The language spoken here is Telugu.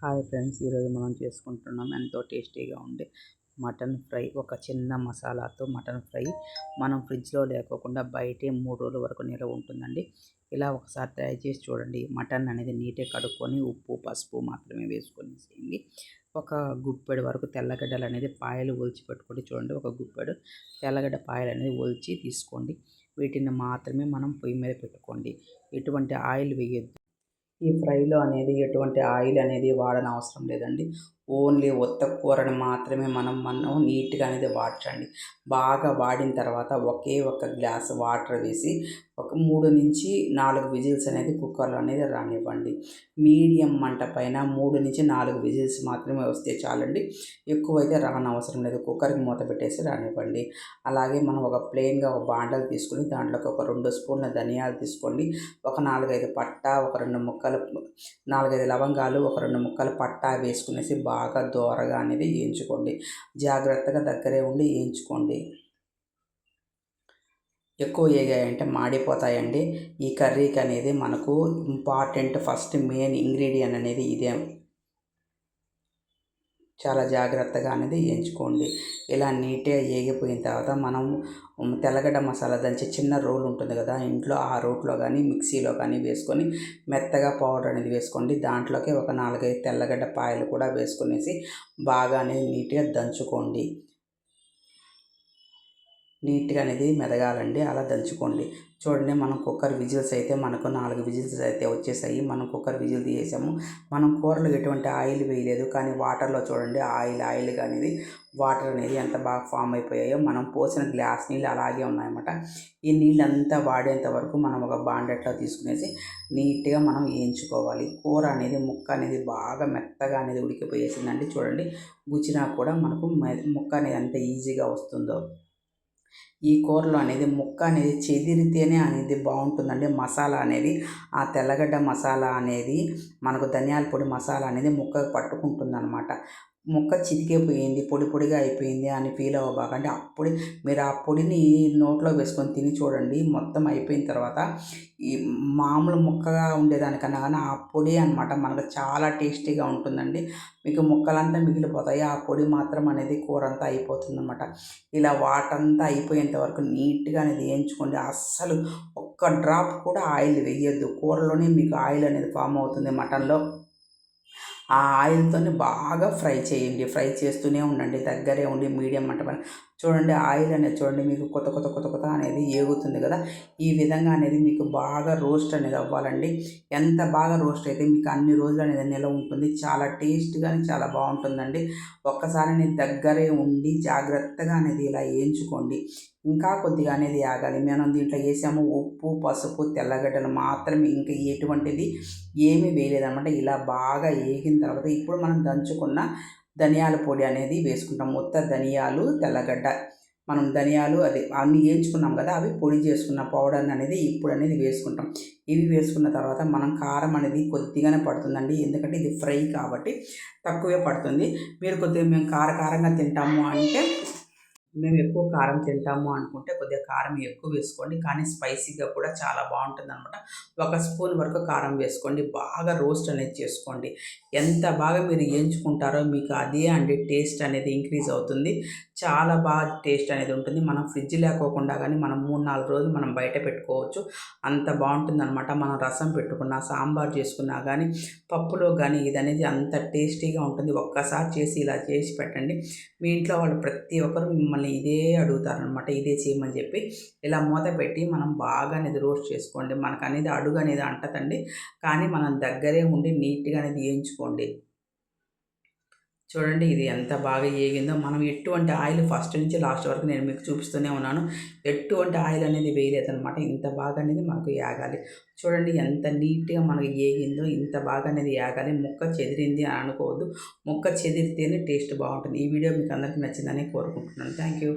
హాయ్ ఫ్రెండ్స్ ఈరోజు మనం చేసుకుంటున్నాం ఎంతో టేస్టీగా ఉండే మటన్ ఫ్రై. ఒక చిన్న మసాలాతో మటన్ ఫ్రై మనం ఫ్రిడ్జ్లో లేకోకుండా బయటే మూడు రోజుల వరకు నిల్వ ఉంటుందండి. ఇలా ఒకసారి ట్రై చేసి చూడండి. మటన్ అనేది నీట్గా కడుక్కొని ఉప్పు పసుపు మాత్రమే వేసుకొని చేయండి. ఒక గుప్పెడు వరకు తెల్లగడ్డలు అనేది పాయలు ఒలిచి పెట్టుకోండి చూడండి. ఒక గుప్పెడు తెల్లగడ్డ పాయలు అనేది ఒలిచి తీసుకోండి. వీటిని మాత్రమే మనం పొయ్యి మీద పెట్టుకోండి. ఎటువంటి ఆయిల్ వేయద్దు. ఈ ఫ్రైలో అనేది ఎటువంటి ఆయిల్ అనేది వాడని అవసరం లేదండి. ఓన్లీ ఒత్త కూరని మాత్రమే మనం మనం నీట్గా అనేది వాడ్చండి బాగా వాడిన తర్వాత ఒకే ఒక గ్లాస్ వాటర్ వేసి ఒక మూడు నుంచి నాలుగు విజిల్స్ అనేది కుక్కర్లో అనేది రానివ్వండి. మీడియం మంట పైన మూడు నుంచి నాలుగు విజిల్స్ మాత్రమే వస్తే చాలండి. ఎక్కువైతే రానవసరం లేదు. కుక్కర్కి మూత పెట్టేసి రానివ్వండి. అలాగే మనం ఒక ప్లెయిన్గా ఒక బాండలు తీసుకుని దాంట్లోకి ఒక రెండు స్పూన్ల ధనియాలు తీసుకోండి. ఒక నాలుగైదు పట్టా ఒక రెండు ముక్కలు నాలుగైదు లవంగాలు ఒక రెండు ముక్కలు పట్టా వేసుకునేసి బాగా బాగా దోరగా అనేది వేయించుకోండి. జాగ్రత్తగా దగ్గరే ఉండి వేయించుకోండి. ఎక్కువ వేగాయంటే మాడిపోతాయండి. ఈ కర్రీకి అనేది మనకు ఇంపార్టెంట్ ఫస్ట్ మెయిన్ ఇంగ్రీడియంట్ అనేది ఇదే. చాలా జాగ్రత్తగా అనేది వేయించుకోండి ఇలా నీట్గా వేగిపోయిన తర్వాత మనం తెల్లగడ్డ మసాలా దంచి చిన్న రోల్ ఉంటుంది కదా ఇంట్లో ఆ రోట్లో కానీ మిక్సీలో కానీ వేసుకొని మెత్తగా పౌడర్ అనేది వేసుకోండి. దాంట్లోకి ఒక నాలుగైదు తెల్లగడ్డ పాయలు కూడా వేసుకునేసి బాగా అనేది నీట్గా దంచుకోండి. నీట్గా అనేది మెదగాలండి. అలా దంచుకోండి చూడండి మనం కుక్కర్ విజిల్స్ అయితే మనకు నాలుగు విజిల్స్ అయితే వచ్చేసాయి. మనం కుక్కర్ విజిల్ తీసేసాము. మనం కూరలు ఎటువంటి ఆయిల్ వేయలేదు. కానీ వాటర్లో చూడండి ఆయిల్ ఆయిల్గా అనేది వాటర్ అనేది ఎంత బాగా ఫామ్ అయిపోయాయో మనం పోసిన గ్లాస్ నీళ్ళు అలాగే ఉన్నాయన్నమాట. ఈ నీళ్ళంతా వాడేంత వరకు మనం ఒక బాండెట్లో తీసుకునేసి నీట్గా మనం వేయించుకోవాలి కూర అనేది ముక్క అనేది బాగా మెత్తగా అనేది ఉడికిపోయేసిందండి. చూడండి గుచ్చినా కూడా మనకు ముక్క అనేది ఎంత ఈజీగా వస్తుందో. ఈ కూరలో అనేది ముక్క అనేది చెదిరితేనే అనేది బాగుంటుందండి. మసాలా అనేది ఆ తెల్లగడ్డ మసాలా అనేది మనకు ధనియాల పొడి మసాలా అనేది ముక్కకు పట్టుకుంటుంది అనమాట ముక్క చితికిపోయింది పొడి పొడిగా అయిపోయింది అని ఫీల్ అవ్వబాకండి అప్పుడే మీరు ఆ పొడిని నోట్లో వేసుకొని తిని చూడండి మొత్తం అయిపోయిన తర్వాత ఈ మామూలు ముక్కగా ఉండేదానికన్నా కానీ ఆ పొడి అనమాట మనకు చాలా టేస్టీగా ఉంటుందండి. మీకు ముక్కలంతా మిగిలిపోతాయి ఆ పొడి మాత్రం అనేది కూర అంతా అయిపోతుంది అనమాట ఇలా వాటంతా అయిపోయేంత వరకు నీట్గా అనేది వేయించుకోండి. అస్సలు ఒక్క డ్రాప్ కూడా ఆయిల్ వేయొద్దు. కూరలోనే మీకు ఆయిల్ అనేది ఫామ్ అవుతుంది మటన్లో. ఆ ఆయిల్తోనే బాగా ఫ్రై చేయండి. ఫ్రై చేస్తూనే ఉండండి. దగ్గరే ఉండి మీడియం మంట చూడండి ఆయిల్ అనేది చూడండి మీకు కొత్త కొత్త కొత్త కొత్త అనేది ఏగుతుంది కదా. ఈ విధంగా అనేది మీకు బాగా రోస్ట్ అనేది అవ్వాలండి. ఎంత బాగా రోస్ట్ అయితే మీకు అన్ని రోజులు అనేది నిలవ ఉంటుంది. చాలా టేస్ట్గానే చాలా బాగుంటుందండి. ఒక్కసారి అనేది దగ్గరే ఉండి జాగ్రత్తగా అనేది ఇలా వేయించుకోండి ఇంకా కొద్దిగా అనేది ఆగాలి. మనం దీంట్లో వేసాము ఉప్పు పసుపు తెల్లగడ్డలు మాత్రమే. ఇంకా ఎటువంటిది ఏమీ వేయలేదన్నమాట. ఇలా బాగా వేగిన తర్వాత ఇప్పుడు మనం దంచుకున్న ధనియాల పొడి అనేది వేసుకుంటాం. మొత్తం ధనియాలు తెల్లగడ్డ. మనం ధనియాలు అది అన్ని వేయించుకున్నాం కదా అవి పొడి చేసుకున్న పౌడర్ అనేది ఇప్పుడు అనేది వేసుకుంటాం. ఇవి వేసుకున్న తర్వాత మనం కారం అనేది కొద్దిగానే పడుతుందండి. ఎందుకంటే ఇది ఫ్రై కాబట్టి తక్కువే పడుతుంది. మీరు కొద్దిగా మేము కారకారంగా తింటాము అంటే మేము ఎక్కువ కారం తింటాము అనుకుంటే కొద్దిగా కారం ఎక్కువ వేసుకోండి. కానీ స్పైసీగా కూడా చాలా బాగుంటుంది అనమాట ఒక స్పూన్ వరకు కారం వేసుకోండి. బాగా రోస్ట్ అనేది చేసుకోండి. ఎంత బాగా మీరు వేయించుకుంటారో మీకు అదే అండి టేస్ట్ అనేది ఇంక్రీజ్ అవుతుంది. చాలా బాగా టేస్ట్ అనేది ఉంటుంది. మనం ఫ్రిడ్జ్ లేకోకుండా కానీ మనం మూడు నాలుగు రోజులు మనం బయట పెట్టుకోవచ్చు. అంత బాగుంటుంది అనమాట మనం రసం పెట్టుకున్నా సాంబార్ చేసుకున్నా కానీ పప్పులో కానీ ఇది అనేది అంత టేస్టీగా ఉంటుంది. ఒక్కసారి చేసి ఇలా చేసి పెట్టండి. మీ ఇంట్లో వాళ్ళు ప్రతి ఒక్కరు మిమ్మల్ని ఇదే అడుగుతారనమాట ఇదే చేయమని చెప్పి ఇలా మూత పెట్టి మనం బాగా అనేది రోస్ట్ చేసుకోండి. మనకు అనేది అడుగు అనేది అంటదండి. కానీ మనం దగ్గరే ఉండి నీట్గా అనేది వేయించుకోండి. చూడండి ఇది ఎంత బాగా ఏగిందో. మనం ఎటువంటి ఆయిల్ ఫస్ట్ నుంచి లాస్ట్ వరకు నేను మీకు చూపిస్తూనే ఉన్నాను. ఎటువంటి ఆయిల్ అనేది వేయలేదనమాట ఇంత బాగా అనేది మనకు యాగాలి. చూడండి ఎంత నీట్గా మనకు ఏగిందో ఇంత బాగా అనేది యాగాలి. ముక్క చెదిరింది అని అనుకోవద్దు. ముక్క చెదిరితేనే టేస్ట్ బాగుంటుంది. ఈ వీడియో మీకు అందరికీ నచ్చిందని కోరుకుంటున్నాను. Thank you